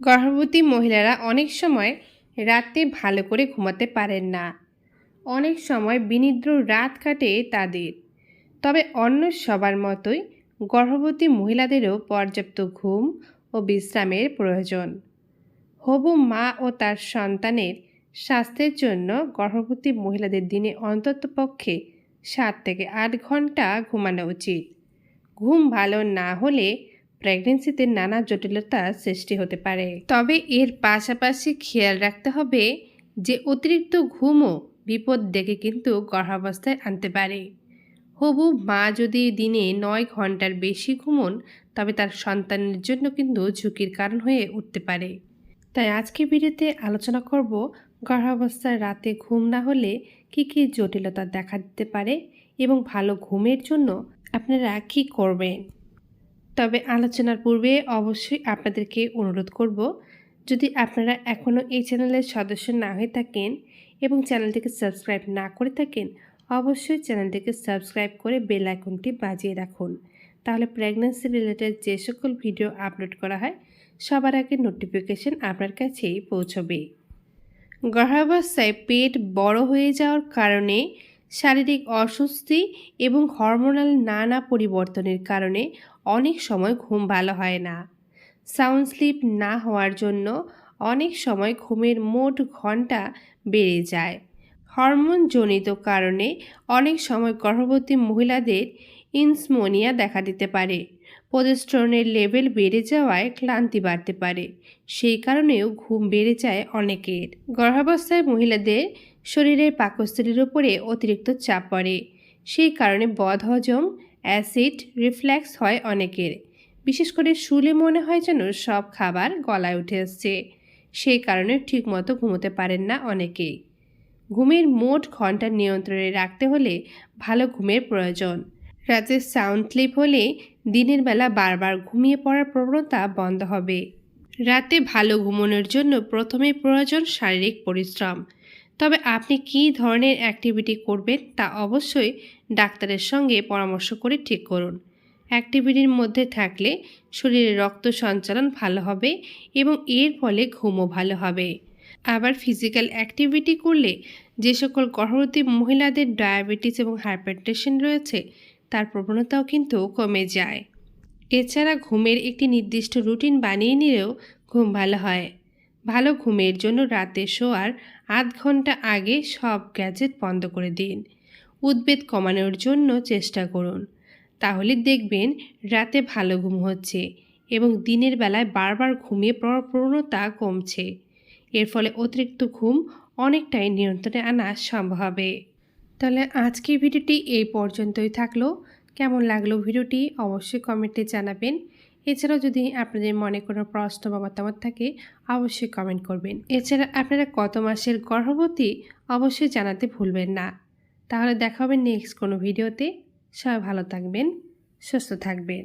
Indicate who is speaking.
Speaker 1: গর্ভবতী মহিলারা অনেক সময় রাতে ভালো করে ঘুমাতে পারেন না। অনেক সময় বিনিদ্র রাত কাটে তাদের। তবে অন্য সবার মতোই গর্ভবতী মহিলাদেরও পর্যাপ্ত ঘুম ও বিশ্রামের প্রয়োজন। হবু মা ও তার সন্তানের স্বাস্থ্যের জন্য গর্ভবতী মহিলাদের দিনে অন্ততপক্ষে সাত থেকে আট ঘণ্টা ঘুমানো উচিত। ঘুম ভালো না হলে প্রেগনেন্সিতে নানা জটিলতা সৃষ্টি হতে পারে। তবে এর পাশাপাশি খেয়াল রাখতে হবে যে অতিরিক্ত ঘুমও বিপদ ডেকে কিন্তু গর্ভাবস্থায় আনতে পারে। হবু মা যদি দিনে নয় ঘণ্টার বেশি ঘুমন, তবে তার সন্তানের জন্য কিন্তু ঝুঁকির কারণ হয়ে উঠতে পারে। তাই আজকে ভিডিওতে আলোচনা করব গর্ভাবস্থায় রাতে ঘুম না হলে কী কী জটিলতা দেখা দিতে পারে এবং ভালো ঘুমের জন্য আপনারা কী করবেন। তবে আলোচনার পূর্বে অবশ্যই আপনাদেরকে অনুরোধ করব, যদি আপনারা এখনও এই চ্যানেলের সদস্য না হয়ে থাকেন এবং চ্যানেলটিকে সাবস্ক্রাইব না করে থাকেন, অবশ্যই চ্যানেলটিকে সাবস্ক্রাইব করে বেল আইকনটি বাজিয়ে রাখুন। তাহলে প্রেগন্যান্সি রিলেটেড যে সকল ভিডিও আপলোড করা হয়, সবার আগে নোটিফিকেশন আপনার কাছেই পৌঁছবে। গর্ভাবস্থায় পেট বড় হয়ে যাওয়ার কারণে শারীরিক অস্বস্তি এবং হরমোনাল নানা পরিবর্তনের কারণে অনেক সময় ঘুম ভালো হয় না। সাউন্ড স্লিপ না হওয়ার জন্য অনেক সময় ঘুমের মোট ঘণ্টা বেড়ে যায়। হরমোনজনিত কারণে অনেক সময় গর্ভবতী মহিলাদের ইনসমোনিয়া দেখা দিতে পারে। প্রজেস্ট্রনের লেভেল বেড়ে যাওয়ায় ক্লান্তি বাড়তে পারে। সেই কারণেও ঘুম বেড়ে যায় অনেকের। গর্ভাবস্থায় মহিলাদের শরীরের পাকস্থলীর উপরে অতিরিক্ত চাপ পড়ে। সেই কারণে বদহজম, অ্যাসিড রিফ্ল্যাক্স হয় অনেকের। বিশেষ করে শুলে মনে হয় যেন সব খাবার গলায় উঠে আসছে। সেই কারণে ঠিকমতো ঘুমোতে পারেন না অনেকেই ঘুমের মোট ঘণ্টা নিয়ন্ত্রণে রাখতে হলে ভালো ঘুমের প্রয়োজন। রাতে সাউন্ড স্লিপ হলে দিনের বেলা বারবার ঘুমিয়ে পড়ার প্রবণতা বন্ধ হবে। রাতে ভালো ঘুমানোর জন্য প্রথমে প্রয়োজন শারীরিক পরিশ্রম। তবে আপনি কী ধরনের অ্যাক্টিভিটি করবেন তা অবশ্যই ডাক্তারের সঙ্গে পরামর্শ করে ঠিক করুন। অ্যাক্টিভিটির মধ্যে থাকলে শরীরে রক্ত সঞ্চালন ভালো হবে এবং এর ফলে ঘুমও ভালো হবে। আবার ফিজিক্যাল অ্যাক্টিভিটি করলে যে সকল গর্ভবতী মহিলাদের ডায়াবেটিস এবং হাইপারটেনশন রয়েছে তার প্রবণতাও কিন্তু কমে যায়। এছাড়া ঘুমের একটি নির্দিষ্ট রুটিন বানিয়ে নিলেও ঘুম ভালো হয়। ভালো ঘুমের জন্য রাতে শোয়ার আধ ঘণ্টা আগে সব গ্যাজেট বন্ধ করে দিন। উদ্বেগ কমানোর জন্য চেষ্টা করুন। তাহলে দেখবেন রাতে ভালো ঘুম হচ্ছে এবং দিনের বেলায় বারবার ঘুমিয়ে পড়ার প্রবণতা কমছে। এর ফলে অতিরিক্ত ঘুম অনেকটাই নিয়ন্ত্রণে আনা সম্ভব হবে। তাহলে আজকের ভিডিওটি এই পর্যন্তই থাকল। কেমন লাগল ভিডিওটি অবশ্যই কমেন্টে জানাবেন। এছাড়াও যদি আপনাদের মনে কোনো প্রশ্ন বা মতামত থাকে, অবশ্যই কমেন্ট করবেন। এছাড়া আপনারা কত মাসের গর্ভবতী, অবশ্যই জানাতে ভুলবেন না। তাহলে দেখা হবে নেক্সট কোনো ভিডিওতে। সবাই ভালো থাকবেন, সুস্থ থাকবেন।